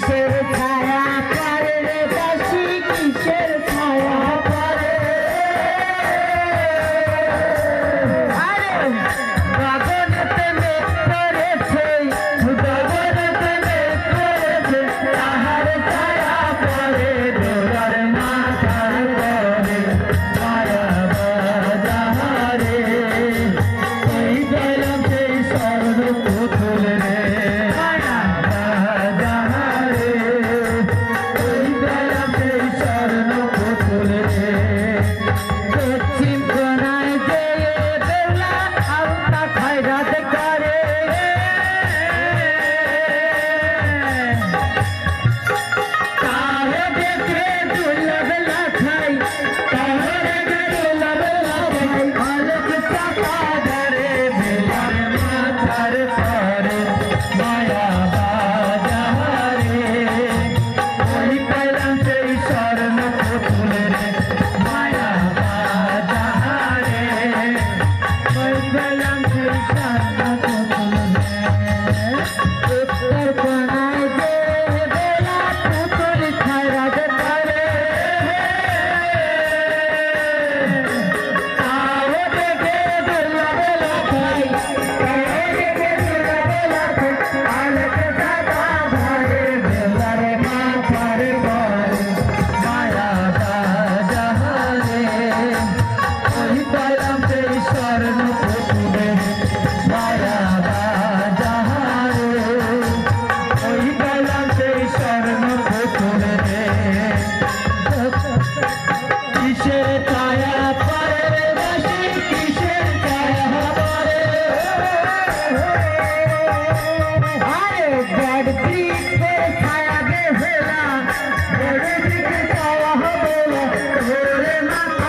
say رات ছায়া দেবে না ভোরে থেকে হবে না ভোরে